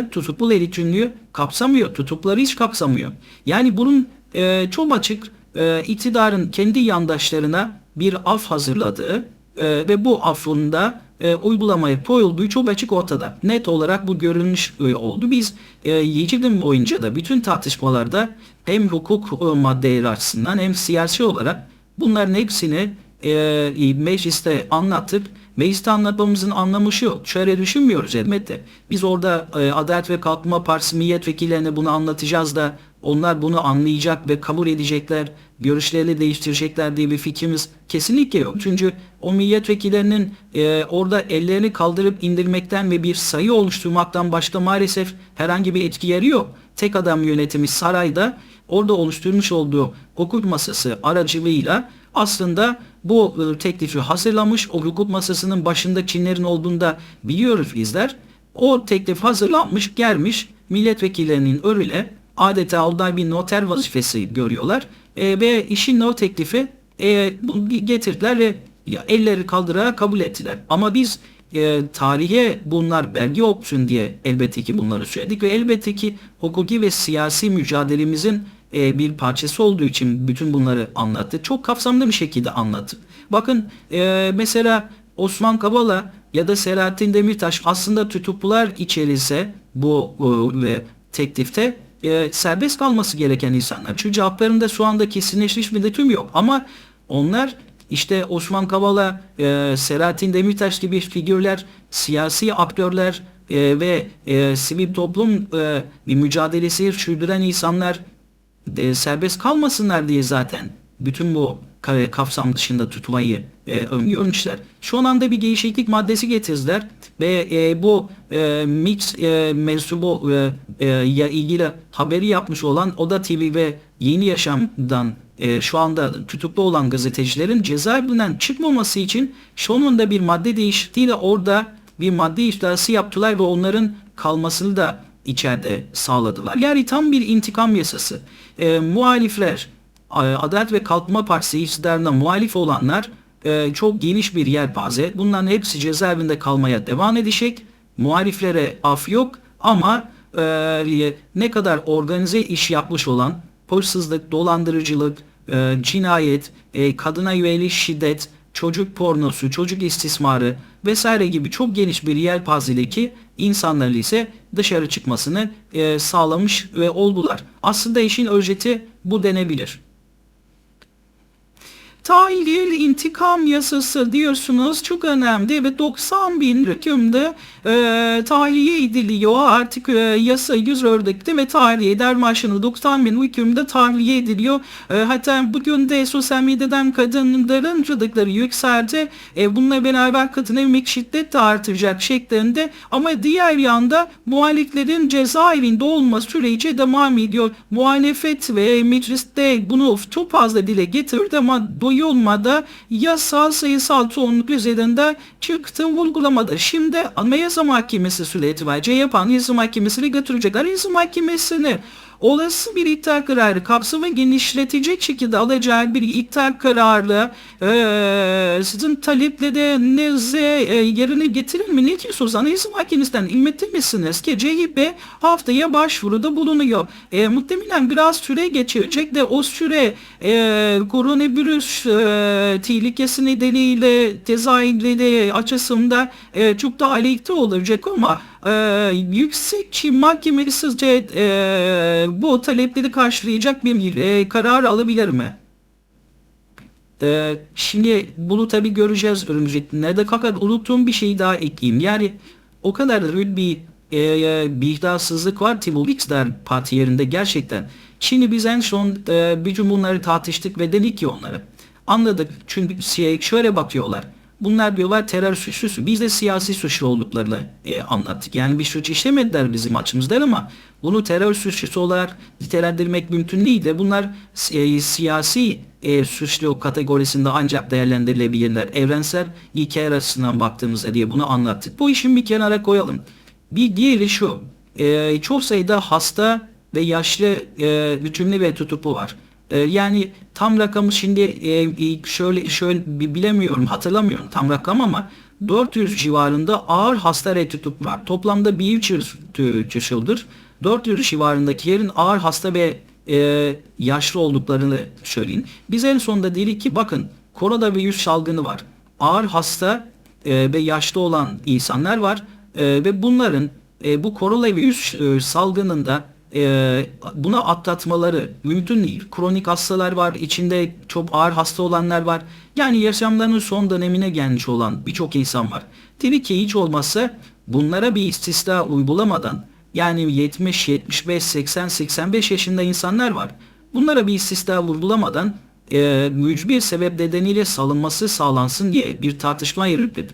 tutuklu eğitimliği kapsamıyor. Tutukları hiç kapsamıyor. Yani bunun e, çok açık e, iktidarın kendi yandaşlarına bir af hazırladığı e, ve bu affın da e, uygulamaya koyulduğu çok açık ortada. Net olarak bu görünmüş e, oldu. Biz e, yedi boyunca da bütün tartışmalarda hem hukuk e, maddeleri açısından hem siyasi olarak bunların hepsini e, mecliste anlattık. Mecliste anlatmamızın anlamı şu. Şöyle düşünmüyoruz elbette. Biz orada e, Adalet ve Kalkınma Partisi milletvekillerine bunu anlatacağız da onlar bunu anlayacak ve kabul edecekler, görüşlerini değiştirecekler diye bir fikrimiz kesinlikle yok. Çünkü o milletvekillerinin e, orada ellerini kaldırıp indirmekten ve bir sayı oluşturmaktan başka maalesef herhangi bir etki yeri yok. Tek adam yönetimi sarayda orada oluşturmuş olduğu hukuk masası aracılığıyla aslında bu teklifi hazırlamış. O hukuk masasının başında Çinlerin olduğunda biliyoruz bizler. O teklif hazırlanmış, gelmiş milletvekillerinin önüne adeta orada bir noter vazifesi görüyorlar. E, ve işin o teklifi e, getirdiler ve ya, elleri kaldırarak kabul ettiler. Ama biz e, tarihe bunlar belge olsun diye elbette ki bunları söyledik ve elbette ki hukuki ve siyasi mücadelemizin e, bir parçası olduğu için bütün bunları anlattı. Çok kapsamlı bir şekilde anlattı. Bakın e, mesela Osman Kavala ya da Selahattin Demirtaş aslında tutuklular içerisinde bu e, teklifte e, serbest kalması gereken insanlar. Çünkü cevaplarında şu anda kesinleşmiş bir tüm yok. Ama onlar işte Osman Kavala, e, Selahattin Demirtaş gibi figürler, siyasi aktörler e, ve e, sivil toplum e, mücadelesi sürdüren insanlar e, serbest kalmasınlar diye zaten bütün bu ka- kapsam dışında tutmayı e, öngörmüşler. Şu anda bir değişiklik maddesi getirdiler ve e, bu e, mix e, mensubu e, e, ilgili haberi yapmış olan Oda TV ve Yeni Yaşam'dan e, şu anda tutuklu olan gazetecilerin cezaevinden çıkmaması için sonunda bir madde değişikliğiyle orada bir madde iftirası yaptılar ve onların kalmasını da içeride sağladılar. Yani tam bir intikam yasası. E, muhalifler, Adalet ve Kalkınma Partisi iktidarına muhalif olanlar e, çok geniş bir yelpaze. Bunların hepsi cezaevinde kalmaya devam edecek. Muhaliflere af yok ama e, ne kadar organize iş yapmış olan hırsızlık, dolandırıcılık, e, cinayet, e, kadına yönelik şiddet, çocuk pornosu, çocuk istismarı vesaire gibi çok geniş bir yelpazelik insanların ise dışarı çıkmasını e, sağlamış ve oldular. Aslında işin özeti bu denebilir. Tahliye intikam yasası diyorsunuz çok önemli ve 90 bin hükümde e, tahliye ediliyor artık e, yasa yüz ördekte ve tahliye eder maaşını 90 bin hükümde tahliye ediliyor. E, hatta bugün de sosyal medyadan kadınların çocukları yükseldi. E, bununla beraber kadın emek şiddet de artacak şeklinde ama diğer yanda muhaliflerin cezaevinde olma süreci devam ediyor. Muhalefet ve mecliste bunu çok fazla dile getirdi ama doyulmadı. Yasal sayısal çoğunluk üzerinde çıktı vurgulamadı. Şimdi Anayasa Mahkemesi süreci var. CHP Anayasa Mahkemesi'ne götürecekler. Anayasa Mahkemesi'ni olası bir iptal kararı kapsamı genişletecek şekilde alacağı bir iptal kararı eee sizin taleplerinize e, yerine getirir mi? Ne diyorsunuz? Anayasa Mahkemesi'nden ilmetir misiniz ki CHP haftaya başvuruda bulunuyor. E, muhtemelen biraz süre geçirecek de o süre e, koronavirüs e, tehlikesi nedeniyle tezahürleri açısında e, çok daha aleyhte olacak ama e, yüksek mahkemesi sizce e, bu talepleri karşılayacak bir e, karar alabilir mi? E, şimdi bunu tabi göreceğiz önümüzdeki günlerde. Fakat unuttuğum bir şey daha ekleyeyim. Yani o kadar büyük bir e, e, bir var bu iktidar parti yerinde gerçekten. Şimdi biz en son e, bütün bunları tartıştık ve dedik ki onlara. Anladık çünkü şey, şöyle bakıyorlar. Bunlar diyorlar terör suçlusu. Biz de siyasi suçlu olduklarını e, anlattık. Yani bir suç işlemediler bizim açımızdan ama bunu terör suçlusu olarak nitelendirmek mümkün değil de bunlar e, siyasi e, suçlu kategorisinde ancak değerlendirilebilirler. Evrensel ilke arasından baktığımızda diye bunu anlattık. Bu işin bir kenara koyalım. Bir diğeri şu. E, çok sayıda hasta ve yaşlı e, hükümlü ve tutuklu var. E, yani tam rakamı şimdi e, şöyle şöyle bi- bilemiyorum hatırlamıyorum tam rakam ama 400 civarında ağır hasta redditup var. Toplamda bir yıldır 400 civarındakilerin ağır hasta ve e, yaşlı olduklarını söyleyin. Biz en sonunda dedik ki bakın koronavirüs salgını var. Ağır hasta e, ve yaşlı olan insanlar var e, ve bunların e, bu koronavirüs e, salgınında e, buna atlatmaları mümkün değil. Kronik hastalar var, içinde çok ağır hasta olanlar var. Yani yaşamlarının son dönemine gelmiş olan birçok insan var. Tabii ki hiç olmazsa bunlara bir istisna uygulamadan yani 70, 75, 80, 85 yaşında insanlar var. Bunlara bir istisna uygulamadan e, mücbir sebep nedeniyle salınması sağlansın diye bir tartışma yürüttü.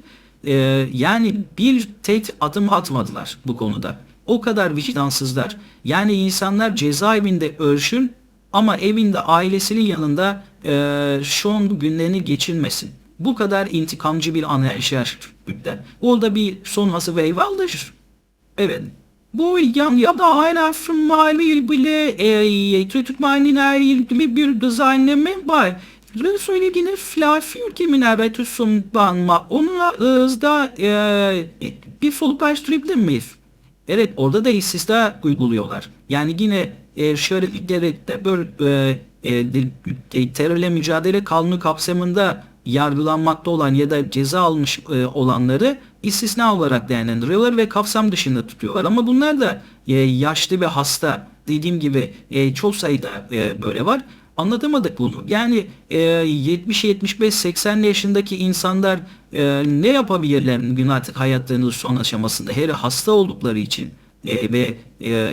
E, yani bir tek adım atmadılar bu konuda. O kadar vicdansızlar. Yani insanlar cezaevinde ölsün ama evinde ailesinin yanında e, son günlerini geçirmesin. Bu kadar intikamcı bir anlayışa yürüttüler. Orada bir son hası ve eyvallah. Evet. Bu yan ya da hala mali bile e, tutmanına ilgili bir düzenleme var. Ve söylediğini flafi ülkemin evet sunbanma. Onunla hızda e, bir folklaştırabilir miyiz? Evet orada da istisna uyguluyorlar. Yani yine e, şöyle bir de böyle e, e, terörle mücadele kanunu kapsamında yargılanmakta olan ya da ceza almış e, olanları istisna olarak değerlendiriyorlar ve kapsam dışında tutuyorlar. Ama bunlar da e, yaşlı ve hasta dediğim gibi e, çok sayıda e, böyle var. Anlatamadık bunu. Yani e, 70, 75, 80 yaşındaki insanlar e, ne yapabilirler gün artık hayatlarının son aşamasında? Her hasta oldukları için e, ve e,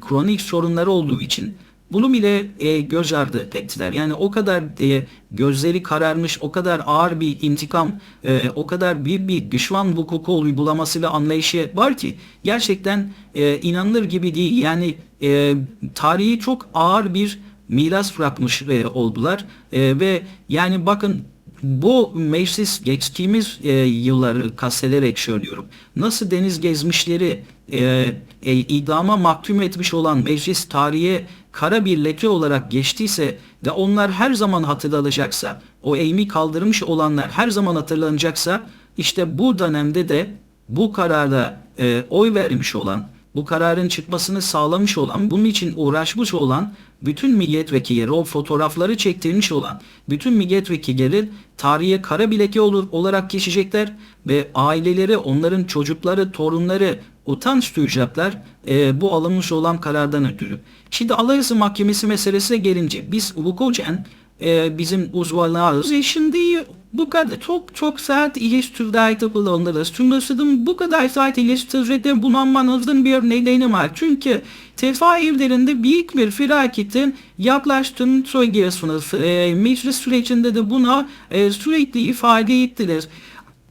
kronik sorunları olduğu için bunu bile e, göz ardı ettiler. Yani o kadar e, gözleri kararmış, o kadar ağır bir intikam, e, o kadar bir bir düşman hukuku uygulaması ve anlayışı var ki gerçekten e, inanılır gibi değil. Yani e, tarihi çok ağır bir miras bırakmış oldular e, ve yani bakın bu meclis geçtiğimiz e, yılları kastederek söylüyorum. Nasıl deniz gezmişleri e, e, idama mahkum etmiş olan meclis tarihe kara bir leke olarak geçtiyse ve onlar her zaman hatırlanacaksa, o eğimi kaldırmış olanlar her zaman hatırlanacaksa, işte bu dönemde de bu kararda e, oy vermiş olan, bu kararın çıkmasını sağlamış olan, bunun için uğraşmış olan bütün milletvekilleri, o fotoğrafları çektirmiş olan bütün milletvekilleri tarihe kara bileki olur, olarak geçecekler ve aileleri, onların çocukları, torunları utanç duyacaklar e, bu alınmış olan karardan ötürü. Şimdi Anayasa Mahkemesi meselesine gelince biz hukuken e, bizim uzmanlarımız şimdi bu kadar çok çok sert eleştirilerde bulunuruz. Çünkü bu kadar sert eleştiride bulunmanızın bir nedeni var. Çünkü tefaillerinde büyük bir felaketin yaklaştığını söylüyorsunuz. E, meclis sürecinde de buna e, sürekli ifade ettiler.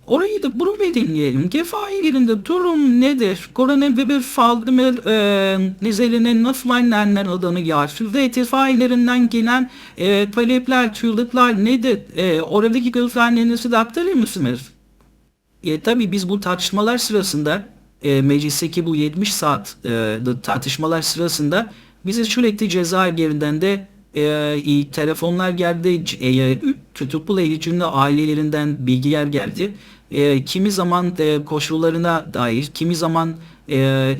Orayı da bunu belirleyelim. Kefaillerinde durum nedir? Koronavirüs salgını e, nedeniyle nasıl önlemler alınıyor? Size kefaillerinden gelen e, talepler, çığlıklar nedir? E, oradaki gözlemlerinizi de aktarır mısınız? E, tabii biz bu tartışmalar sırasında e, meclisteki bu 70 saat e, tartışmalar sırasında bize sürekli cezaevlerinden de e, telefonlar geldi, e, tutuklu eğitimli ailelerinden bilgiler geldi. E, kimi zaman e, koşullarına dair, kimi zaman e,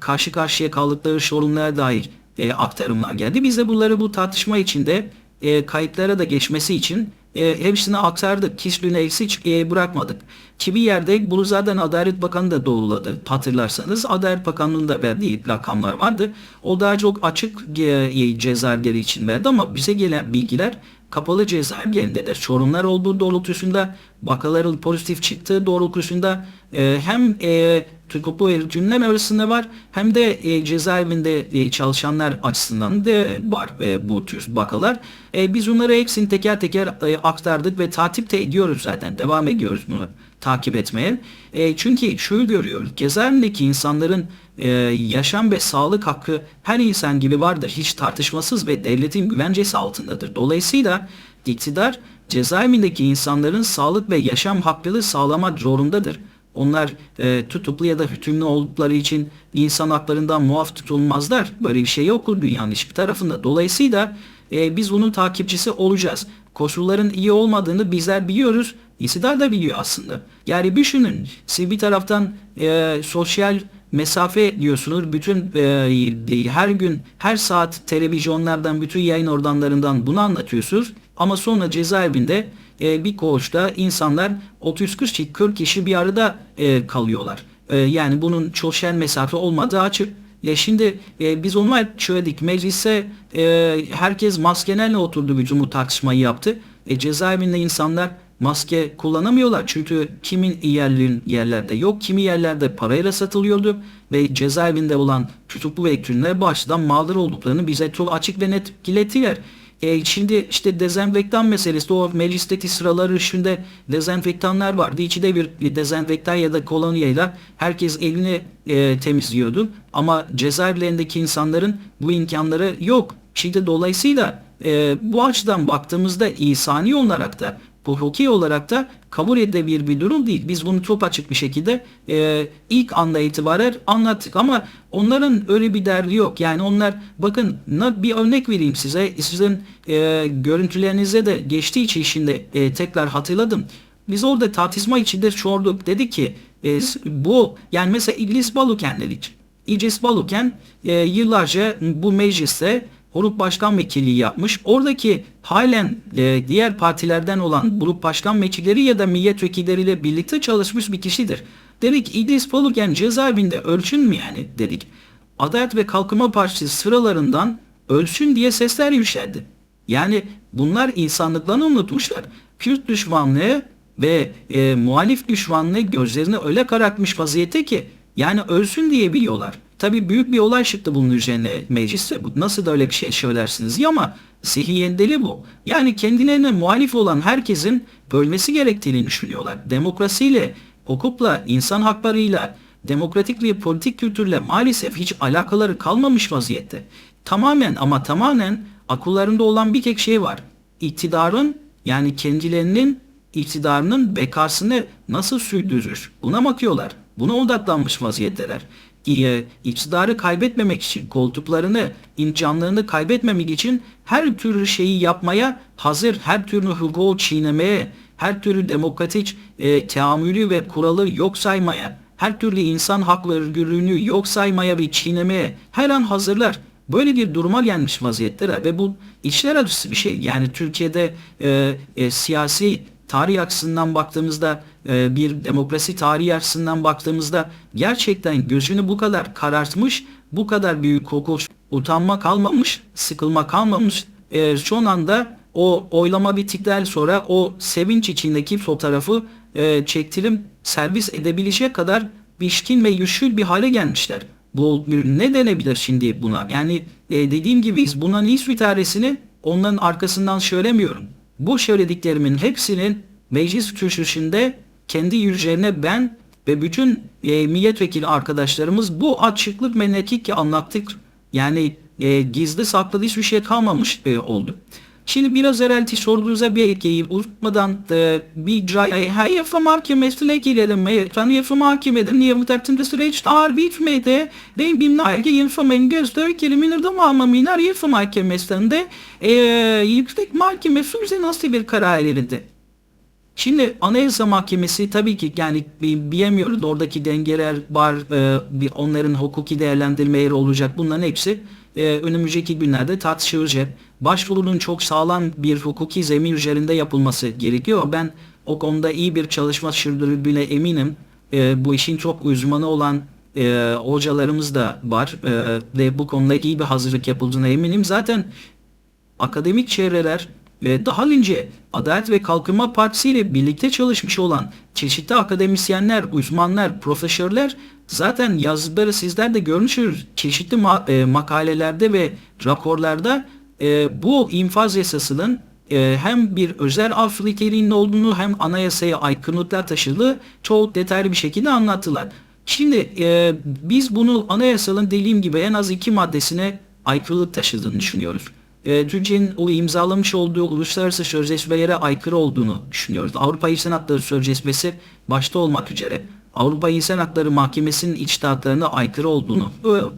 karşı karşıya kaldıkları sorunlara dair e, aktarımlar geldi. Biz de bunları bu tartışma içinde e, kayıtlara da geçmesi için e, hepsini aktardık. Kişiliğini eksik e, bırakmadık. Kimi yerde bunu zaten Adalet Bakanı da doğruladı. Hatırlarsanız Adalet Bakanlığı'nın da verdiği rakamlar vardı. O daha çok açık e, cezaevleri için verdi ama bize gelen bilgiler kapalı cezaevlerindedir. Sorunlar olduğu doğrultusunda vakaların pozitif çıktığı doğrultusunda e, hem e, tutuklu öğrenciler arasında var hem de e, cezaevinde e, çalışanlar açısından da var e, bu tür vakalar. E, biz bunları hepsini teker teker e, aktardık ve takip de ediyoruz zaten. Devam ediyoruz bunu takip etmeye. E, çünkü şunu görüyoruz. Cezaevindeki insanların e, yaşam ve sağlık hakkı her insan gibi vardır. Hiç tartışmasız ve devletin güvencesi altındadır. Dolayısıyla iktidar cezaevindeki insanların sağlık ve yaşam hakları sağlamak zorundadır. Onlar e, tutuklu ya da hükümlü oldukları için insan haklarından muaf tutulmazlar. Böyle bir şey yok dünyanın hiçbir tarafında. Dolayısıyla e, biz bunun takipçisi olacağız. Koşulların iyi olmadığını bizler biliyoruz İktidar da biliyor aslında. Yani düşünün siz bir taraftan e, sosyal mesafe diyorsunuz. Bütün e, her gün her saat televizyonlardan bütün yayın organlarından bunu anlatıyorsunuz. Ama sonra cezaevinde e, bir koğuşta insanlar 30-40 kişi bir arada e, kalıyorlar. E, yani bunun sosyal mesafe olmadığı açık. Ya şimdi e, biz onlar söyledik meclise e, herkes maskelerle oturdu bütün bu tartışmayı yaptı. E, cezaevinde insanlar maske kullanamıyorlar. Çünkü kimin yerlerin yerlerde yok, kimi yerlerde parayla satılıyordu ve cezaevinde olan tutuklu ve ekürünler baştan mağdur olduklarını bize çok açık ve net ilettiler. E, şimdi işte dezenfektan meselesi o meclisteki sıraları üstünde dezenfektanlar vardı. İçinde bir dezenfektan ya da kolonyayla herkes elini e, temizliyordu. Ama cezaevlerindeki insanların bu imkanları yok. Şimdi dolayısıyla e, bu açıdan baktığımızda insani olarak da hukuki olarak da kabul edilebilir bir durum değil. Biz bunu çok açık bir şekilde e, ilk anda itibaren anlattık ama onların öyle bir derdi yok. Yani onlar bakın bir örnek vereyim size. Sizin e, görüntülerinize de geçtiği için şimdi e, tekrar hatırladım. Biz orada tartışma içinde sorduk. Dedi ki e, bu yani mesela İdris Baluken dedik. İdris Baluken e, yıllarca bu mecliste grup başkan vekilliği yapmış. Oradaki halen e, diğer partilerden olan grup başkan vekilleri ya da milletvekilleriyle birlikte çalışmış bir kişidir. Dedik İdris Baluken cezaevinde ölçün mü yani dedik. Adalet ve Kalkınma Partisi sıralarından ölçün diye sesler yükseldi. Yani bunlar insanlıklarını unutmuşlar. Kürt düşmanlığı ve e, muhalif düşmanlığı gözlerine öyle karartmış vaziyette ki yani ölsün diye biliyorlar. Tabii büyük bir olay çıktı bunun üzerine mecliste. Nasıl da öyle bir şey söylersiniz ya ama sihiyendeli bu. Yani kendilerine muhalif olan herkesin bölmesi gerektiğini düşünüyorlar. Demokrasiyle, hukukla, insan haklarıyla, demokratik ve politik kültürle maalesef hiç alakaları kalmamış vaziyette. Tamamen ama tamamen akıllarında olan bir tek şey var. İktidarın yani kendilerinin iktidarının bekasını nasıl sürdürür? Buna bakıyorlar. Buna odaklanmış vaziyetteler iktidarı kaybetmemek için, koltuklarını, imkanlarını kaybetmemek için her türlü şeyi yapmaya hazır, her türlü hukuku çiğnemeye, her türlü demokratik e, teamülü ve kuralı yok saymaya, her türlü insan hakları özgürlüğünü yok saymaya ve çiğnemeye her an hazırlar. Böyle bir duruma gelmiş vaziyetteler ve bu içler acısı bir şey. Yani Türkiye'de e, e, siyasi tarih açısından baktığımızda e, bir demokrasi tarihi açısından baktığımızda gerçekten gözünü bu kadar karartmış, bu kadar büyük kokul, utanma kalmamış, sıkılma kalmamış. E, son anda o oylama bittikten sonra o sevinç içindeki fotoğrafı e, çektirim servis edebilecek kadar bişkin ve güçlü bir hale gelmişler. Bu ne denebilir şimdi buna? Yani dediğim gibi biz bunların hiçbir tanesini onların arkasından söylemiyorum. Bu söylediklerimin hepsinin meclis kürsüsünde kendi yüzlerine ben ve bütün e, milletvekili arkadaşlarımız bu açıklık ve netlik anlattık. Yani e, gizli saklı hiçbir şey kalmamış e, oldu. Şimdi biraz evvelki sorunuza bir etkiyi unutmadan e, bir her yapı mahkemesine girelim. Efendim yapı mahkemede niye tartımda süreç ağır bitmedi. Değil binlerce yapımın göstergelimin tamamıyla yapı mahkemesinde e, yüksek mahkemesi üzerine nasıl bir karar verildi? Şimdi Anayasa Mahkemesi tabii ki yani bilemiyoruz oradaki dengeler var e, onların hukuki değerlendirmeleri olacak bunların hepsi e, önümüzdeki günlerde tartışılacak. Başvurunun çok sağlam bir hukuki zemin üzerinde yapılması gerekiyor. Ben o konuda iyi bir çalışma sürdürüldüğüne eminim. E, bu işin çok uzmanı olan e, hocalarımız da var e, ve bu konuda iyi bir hazırlık yapıldığına eminim. Zaten akademik çevreler ve daha önce Adalet ve Kalkınma Partisi ile birlikte çalışmış olan çeşitli akademisyenler, uzmanlar, profesörler zaten yazıları sizler de görmüşsünüz. Çeşitli ma e, makalelerde ve raporlarda e, bu infaz yasasının e, hem bir özel af niteliğinde olduğunu hem anayasaya aykırılıklar taşıdığı çok detaylı bir şekilde anlattılar. Şimdi e, biz bunu anayasanın dediğim gibi en az iki maddesine aykırılık taşıdığını düşünüyoruz e, Türkiye'nin o imzalamış olduğu uluslararası sözleşmelere aykırı olduğunu düşünüyoruz. Avrupa İnsan Hakları Sözleşmesi başta olmak üzere Avrupa İnsan Hakları Mahkemesi'nin içtihatlarına aykırı olduğunu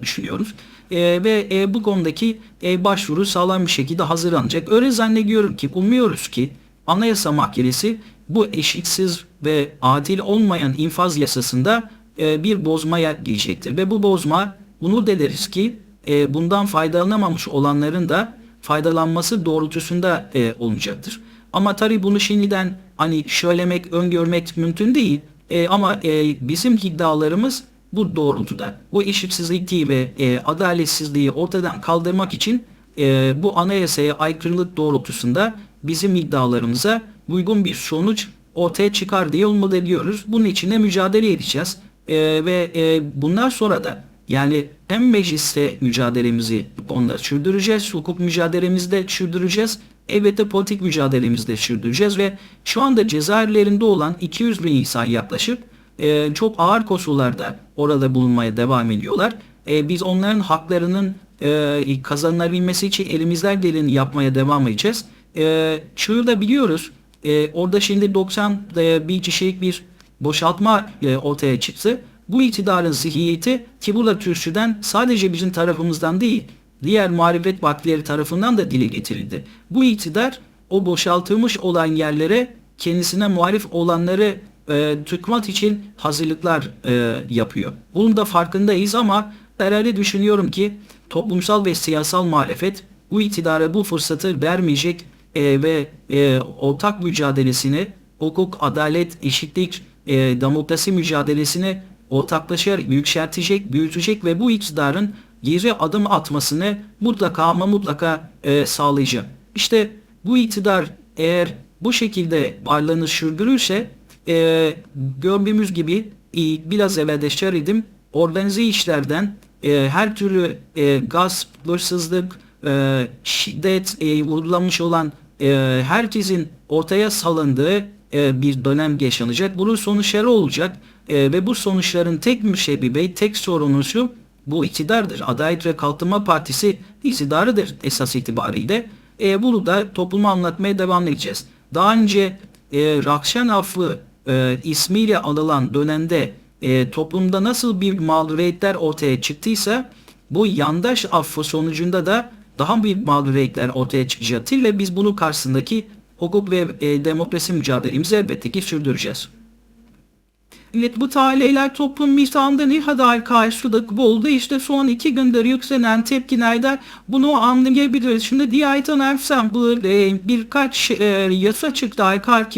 düşünüyoruz. E, ve e, bu konudaki e, başvuru sağlam bir şekilde hazırlanacak. Öyle zannediyorum ki, umuyoruz ki Anayasa Mahkemesi bu eşitsiz ve adil olmayan infaz yasasında e, bir bozmaya gidecektir. Ve bu bozma bunu deleriz ki e, bundan faydalanamamış olanların da faydalanması doğrultusunda e, olacaktır. Ama tabi bunu şimdiden hani söylemek, öngörmek mümkün değil. E, ama e, bizim iddialarımız bu doğrultuda. Bu eşitsizliği ve e, adaletsizliği ortadan kaldırmak için e, bu anayasaya aykırılık doğrultusunda bizim iddialarımıza uygun bir sonuç ortaya çıkar diye umut ediyoruz. Bunun için de mücadele edeceğiz. E, ve e, bundan sonra da yani hem mecliste mücadelemizi konuda sürdüreceğiz, hukuk mücadelemizi de sürdüreceğiz. Elbette politik mücadelemizi de sürdüreceğiz ve şu anda cezaevlerinde olan 200 bin insan yaklaşık e, çok ağır koşullarda orada bulunmaya devam ediyorlar. E, biz onların haklarının e, kazanılabilmesi için elimizden geleni yapmaya devam edeceğiz. E, şunu da biliyoruz. E, orada şimdi 90 e, bir kişilik bir boşaltma e, ortaya çıktı. Bu iktidarın zihniyeti Kibula Türkçü'den sadece bizim tarafımızdan değil, diğer muhalefet partileri tarafından da dile getirildi. Bu iktidar o boşaltılmış olan yerlere kendisine muhalif olanları e, tıkmak için hazırlıklar e, yapıyor. Bunun da farkındayız ama herhalde düşünüyorum ki toplumsal ve siyasal muhalefet bu iktidara bu fırsatı vermeyecek e, ve e, ortak mücadelesini hukuk, adalet, eşitlik, e, demokrasi mücadelesini ortaklaşa yükseltecek, büyütecek ve bu iktidarın geri adım atmasını mutlaka ama mutlaka e, sağlayacak. İşte bu iktidar eğer bu şekilde varlığını sürdürürse e, gördüğümüz gibi e, biraz evvel de söyledim organize işlerden e, her türlü e, gasp, hırsızlık, e, şiddet e, uygulanmış olan e, herkesin ortaya salındığı e, bir dönem yaşanacak. Bunun sonuçları olacak e, ve bu sonuçların tek müsebbibi, tek sorunusu bu iktidardır. Adalet ve Kalkınma Partisi iktidarıdır esas itibariyle. E, bunu da topluma anlatmaya devam edeceğiz. Daha önce e, Rakşan affı e, ismiyle anılan dönemde e, toplumda nasıl bir mağduriyetler ortaya çıktıysa bu yandaş affı sonucunda da daha büyük mağduriyetler ortaya çıkacaktır ve biz bunun karşısındaki hukuk ve e, demokrasi mücadelemizi elbette ki sürdüreceğiz. Evet bu talihler toplum mizahında ne kadar karşılık buldu. İşte son iki gündür yükselen tepkilerden bunu anlayabiliriz. Şimdi diğer taraftan bu e, birkaç e, yasa çıktı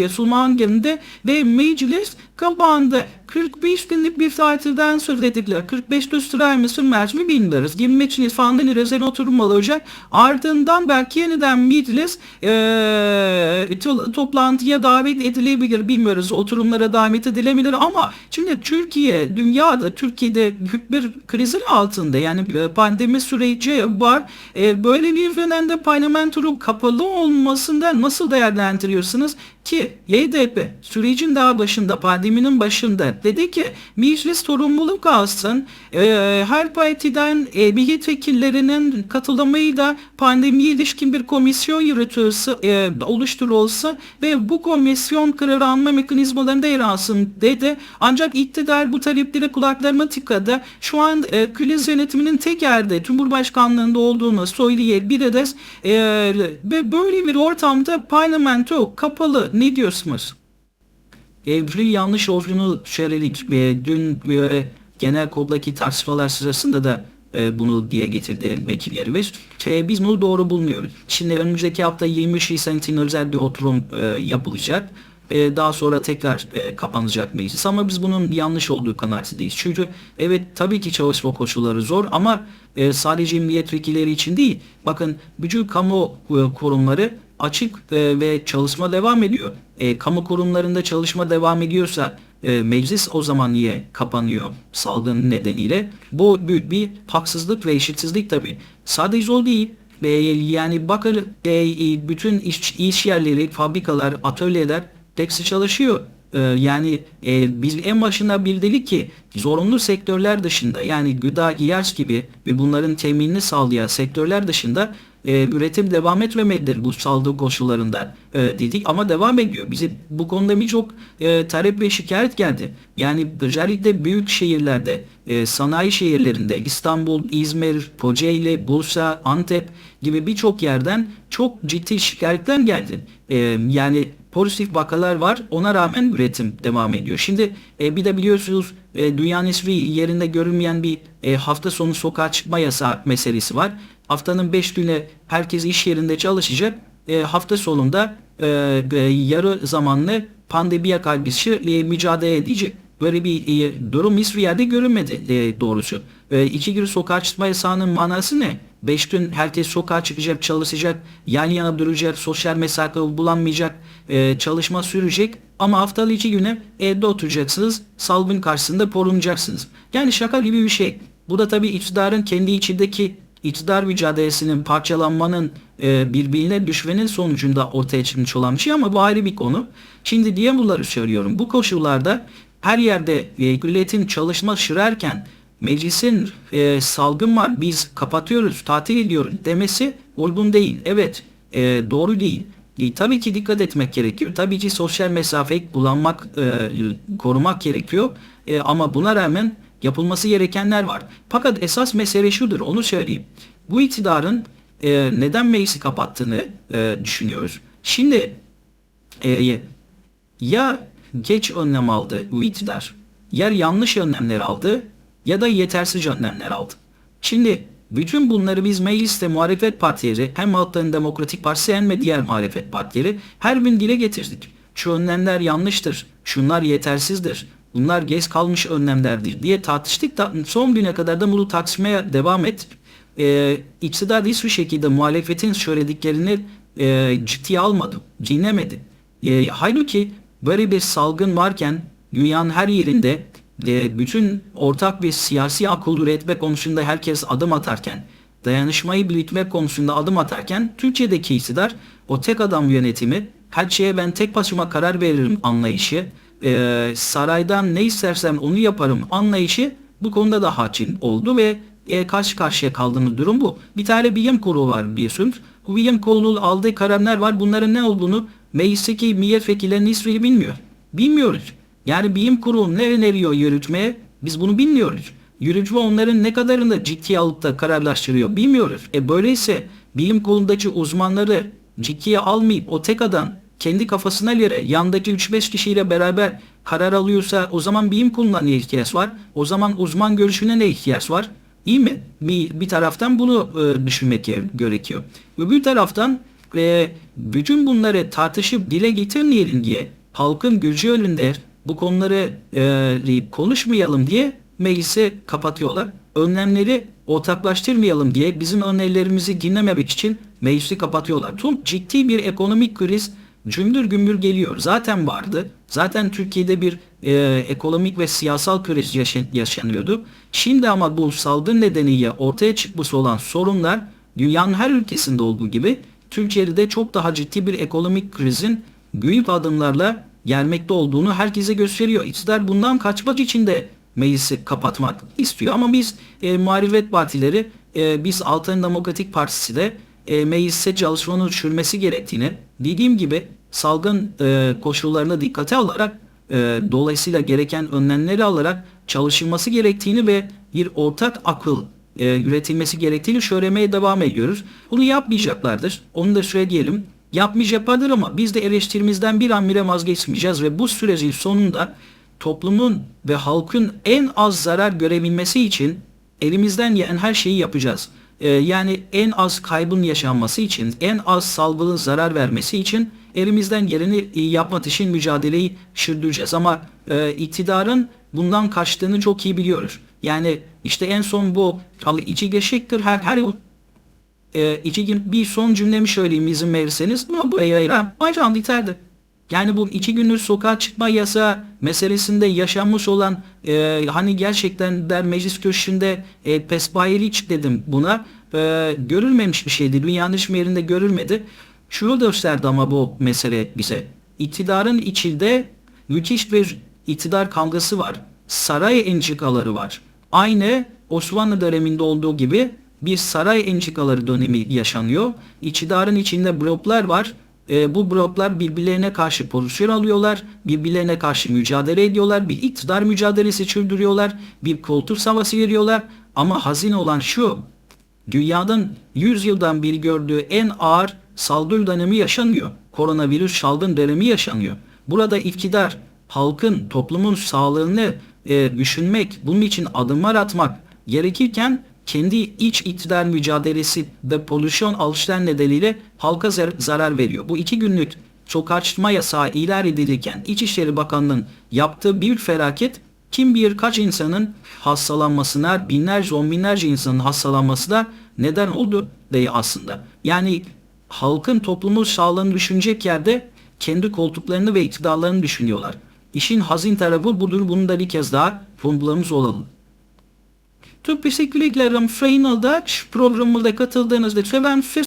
Sulman gününde ve meclis kapandı. 45 günlük bir tatilden söz ettiler. 45 gün sürer mi sürmez mi bilmiyoruz. 23 Nisan'da özel oturum olacak. Ardından belki yeniden meclis e, toplantıya davet edilebilir. Bilmiyoruz. Oturumlara davet edilebilir ama şimdi Türkiye, dünyada Türkiye'de büyük bir krizin altında. Yani pandemi süreci var. E, böyle bir dönemde parlamentonun kapalı olmasında nasıl değerlendiriyorsunuz? Ki YDP sürecin daha başında, pandeminin başında dedi ki meclis sorumluluk alsın. E, her partiden e, milletvekillerinin katılımıyla pandemiye ilişkin bir komisyon yürütülse, e, oluşturulsa ve bu komisyon karar alma mekanizmalarında yer alsın dedi. Ancak iktidar bu taleplere kulaklarına tıkadı. Şu an e, kriz yönetiminin tek yerde Cumhurbaşkanlığında olduğunu söyleyebiliriz. E, ve böyle bir ortamda parlamento kapalı ne diyorsunuz? Evri yanlış olduğunu söyledik. E, dün e, genel koddaki tartışmalar sırasında da e, bunu diye getirdi vekillerimiz. E, biz bunu doğru bulmuyoruz. Şimdi önümüzdeki hafta 23 Nisan özel bir oturum e, yapılacak. E, daha sonra tekrar e, kapanacak meclis. Ama biz bunun yanlış olduğu kanaatindeyiz. Çünkü evet tabii ki çalışma koşulları zor ama sadece milletvekilleri için değil. Bakın bütün kamu kurumları açık e, ve çalışma devam ediyor. E, kamu kurumlarında çalışma devam ediyorsa e, meclis o zaman niye kapanıyor salgın nedeniyle? Bu büyük bir haksızlık ve eşitsizlik tabii. Sadece o değil. E, yani bakın e, bütün iş, iş yerleri, fabrikalar, atölyeler hepsi çalışıyor. E, yani e, biz en başında bildirdik ki zorunlu sektörler dışında yani gıda, ilaç gibi ve bunların teminini sağlayan sektörler dışında e, üretim devam etmemelidir bu salgın koşullarında e, dedik ama devam ediyor. Bize bu konuda birçok e, talep ve şikayet geldi. Yani özellikle büyük şehirlerde, e, sanayi şehirlerinde İstanbul, İzmir, Kocaeli, Bursa, Antep gibi birçok yerden çok ciddi şikayetler geldi. E, yani pozitif vakalar var. Ona rağmen üretim devam ediyor. Şimdi e, bir de biliyorsunuz e, dünyanın hiçbir yerinde görünmeyen bir e, hafta sonu sokağa çıkma yasağı meselesi var. Haftanın 5 günü herkes iş yerinde çalışacak. E, hafta sonunda e, e, yarı zamanlı pandemiye karşı e, mücadele edecek. Böyle bir e, durum hiçbir yerde görünmedi e, doğrusu. E, iki gün sokağa çıkma yasağının manası ne? Beş gün herkes sokağa çıkacak, çalışacak, yan yana duracak, sosyal mesafe bulanmayacak, e, çalışma sürecek. Ama haftalı iki güne evde oturacaksınız, salgın karşısında korunacaksınız. Yani şaka gibi bir şey. Bu da tabii iktidarın kendi içindeki iktidar mücadelesinin parçalanmanın e, birbirine düşmenin sonucunda ortaya çıkmış olan bir şey ama bu ayrı bir konu. Şimdi diye bunları söylüyorum. Bu koşullarda her yerde e, milletin çalışma sürerken meclisin e, salgın var biz kapatıyoruz tatil ediyoruz demesi uygun değil. Evet e, doğru değil. E, tabii ki dikkat etmek gerekiyor. Tabii ki sosyal mesafeyi kullanmak, e, korumak gerekiyor. E, ama buna rağmen yapılması gerekenler var. Fakat esas mesele şudur onu söyleyeyim. Bu iktidarın e, neden meclisi kapattığını e, düşünüyoruz. Şimdi e, ya geç önlem aldı bu iktidar, ya yanlış önlemler aldı ya da yetersiz önlemler aldı. Şimdi bütün bunları biz mecliste muhalefet partileri hem Halkların Demokratik Partisi hem de diğer muhalefet partileri her gün dile getirdik. Şu önlemler yanlıştır, şunlar yetersizdir, bunlar geç kalmış önlemlerdir diye tartıştık da son güne kadar da bunu tartışmaya devam et. Ee, iktidar hiçbir şekilde muhalefetin söylediklerini e, ciddiye almadı, dinlemedi. E, halbuki böyle bir salgın varken dünyanın her yerinde e, bütün ortak bir siyasi akıl üretme konusunda herkes adım atarken, dayanışmayı büyütme konusunda adım atarken Türkiye'deki iktidar o tek adam yönetimi, her şeye ben tek başıma karar veririm anlayışı, e, saraydan ne istersem onu yaparım anlayışı bu konuda da hakim oldu ve e, karşı karşıya kaldığımız durum bu. Bir tane bilim kurulu var biliyorsunuz. Bu bilim kurulu aldığı kararlar var. Bunların ne olduğunu meclisteki milletvekillerinin hiçbiri bilmiyor. Bilmiyoruz. Yani bilim kurulu ne öneriyor yürütmeye biz bunu bilmiyoruz. Yürütme onların ne kadarını da ciddiye alıp da kararlaştırıyor bilmiyoruz. E böyleyse bilim kurulundaki uzmanları ciddiye almayıp o tek adam kendi kafasına göre yandaki 3-5 kişiyle beraber karar alıyorsa o zaman bilim kuruluna ne ihtiyaç var? O zaman uzman görüşüne ne ihtiyaç var? İyi mi? Bir, bir taraftan bunu e, düşünmek gerekiyor. Öbür taraftan e, bütün bunları tartışıp dile getirmeyelim diye halkın gücü önünde bu konuları e, konuşmayalım diye meclisi kapatıyorlar. Önlemleri ortaklaştırmayalım diye bizim önerilerimizi dinlememek için meclisi kapatıyorlar. Çok ciddi bir ekonomik kriz cümbür gümbür geliyor. Zaten vardı. Zaten Türkiye'de bir e, ekonomik ve siyasal kriz yaşan, yaşanıyordu. Şimdi ama bu salgın nedeniyle ortaya çıkmış olan sorunlar dünyanın her ülkesinde olduğu gibi Türkiye'de de çok daha ciddi bir ekonomik krizin büyük adımlarla gelmekte olduğunu herkese gösteriyor. İktidar bundan kaçmak için de meclisi kapatmak istiyor. Ama biz e, muhalefet partileri, e, biz Altın Demokratik Partisi de e, meclise çalışmanın sürmesi gerektiğini, dediğim gibi salgın e, koşullarına dikkate alarak e, dolayısıyla gereken önlemleri alarak çalışılması gerektiğini ve bir ortak akıl e, üretilmesi gerektiğini söylemeye devam ediyoruz. Bunu yapmayacaklardır. Onu da söyleyelim. Yapmayacaklardır ama biz de eleştirimizden bir an bile vazgeçmeyeceğiz ve bu sürecin sonunda toplumun ve halkın en az zarar görebilmesi için elimizden gelen her şeyi yapacağız. Ee, yani en az kaybın yaşanması için, en az salgının zarar vermesi için elimizden geleni yapmak için mücadeleyi sürdüreceğiz. Ama e, iktidarın bundan kaçtığını çok iyi biliyoruz. Yani işte en son bu içi geçiktir her her e, iki gün bir son cümlemi söyleyeyim izin verirseniz. Ama bu Aycan yeterdi. Yani bu iki günlük sokağa çıkma yasa meselesinde yaşanmış olan e, hani gerçekten der meclis köşkünde e, pesbayeliç dedim buna. E, görülmemiş bir şeydi. Dünyanın hiçbir yerinde görülmedi. Şunu gösterdi ama bu mesele bize. İktidarın içinde müthiş bir iktidar kavgası var. Saray entrikaları var. Aynı Osmanlı döneminde olduğu gibi bir saray entrikaları dönemi yaşanıyor. İktidarın içinde bloklar var. E, bu bloklar birbirlerine karşı pozisyon alıyorlar. Birbirlerine karşı mücadele ediyorlar. Bir iktidar mücadelesi sürdürüyorlar. Bir koltuk savaşı veriyorlar. Ama hazin olan şu. Dünyanın 100 yıldan beri gördüğü en ağır salgın dönemi yaşanıyor. Koronavirüs salgın dönemi yaşanıyor. Burada iktidar halkın, toplumun sağlığını e, düşünmek, bunun için adımlar atmak gerekirken kendi iç iktidar mücadelesi ve polüsyon alışlar nedeniyle halka zar- zarar veriyor. Bu iki günlük sokağa çıkma yasağı ilan edilirken İçişleri Bakanlığı'nın yaptığı bir felaket kim bilir kaç insanın hastalanmasına, binlerce on binlerce insanın hastalanmasına neden oldu diye aslında. Yani halkın toplumun sağlığını düşünecek yerde kendi koltuklarını ve iktidarlarını düşünüyorlar. İşin hazin tarafı budur. Bunu da bir kez daha vurgulamamız olalım. Çok teşekkür ederim. Final Dutch programımıza katıldığınız için ben